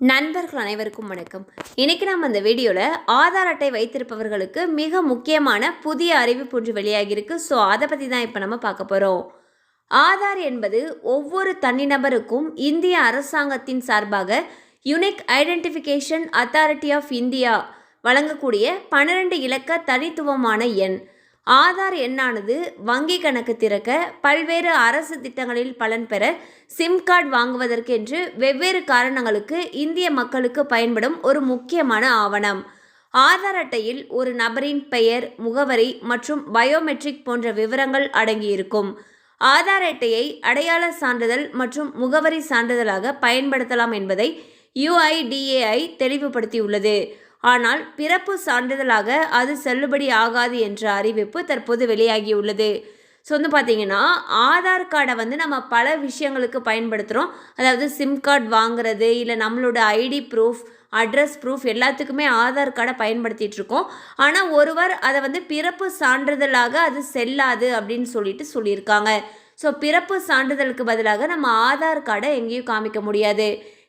நண்பர்கள் அனைவருக்கும் வணக்கம். இன்றைக்கி நம்ம அந்த வீடியோவில் ஆதார் அட்டை வைத்திருப்பவர்களுக்கு மிக முக்கியமான புதிய அறிவிப்பு ஒன்று வெளியாகியிருக்கு. ஸோ அதை பற்றி தான் இப்போ நம்ம பார்க்க போகிறோம் ஆதார் என்பது ஒவ்வொரு தனிநபருக்கும் இந்திய அரசாங்கத்தின் சார்பாக unique identification authority of India வழங்கக்கூடிய பன்னிரண்டு இலக்க தனித்துவமான எண். ஆதார் எண்ணானது வங்கி கணக்கு திறக்க பல்வேறு அரசு திட்டங்களில் பலன் பெற சிம் கார்டு வாங்குவதற்கென்று வெவ்வேறு காரணங்களுக்கு இந்திய மக்களுக்கு பயன்படும் ஒரு முக்கியமான ஆவணம். ஆதார் அட்டையில் ஒரு நபரின் பெயர் முகவரி மற்றும் பயோமெட்ரிக் போன்ற விவரங்கள் அடங்கியிருக்கும். ஆதார் அட்டையை அடையாள சான்றிதழ் மற்றும் முகவரி சான்றிதழாக பயன்படுத்தலாம் என்பதை யுஐடிஏஐ தெளிவுபடுத்தியுள்ளது. ஆனால் பிறப்பு சான்றிதழாக அது செல்லுபடி ஆகாது என்ற அறிவிப்பு தற்போது வெளியாகியுள்ளது. ஸோ வந்து பார்த்தீங்கன்னா ஆதார் கார்டை வந்து நம்ம பல விஷயங்களுக்கு பயன்படுத்துகிறோம் அதாவது சிம் கார்டு வாங்குறது இல்லை நம்மளோட ஐடி ப்ரூஃப் அட்ரஸ் ப்ரூஃப் எல்லாத்துக்குமே ஆதார் கார்டை பயன்படுத்திகிட்டு இருக்கோம். ஆனால் ஒருவர் அதை வந்து பிறப்பு சான்றிதழாக அது செல்லாது அப்படின்னு சொல்லிட்டு சொல்லியிருக்காங்க. ஸோ பிறப்பு சான்றிதழுக்கு பதிலாக நம்ம ஆதார் கார்டை எங்கேயும் காமிக்க முடியாது.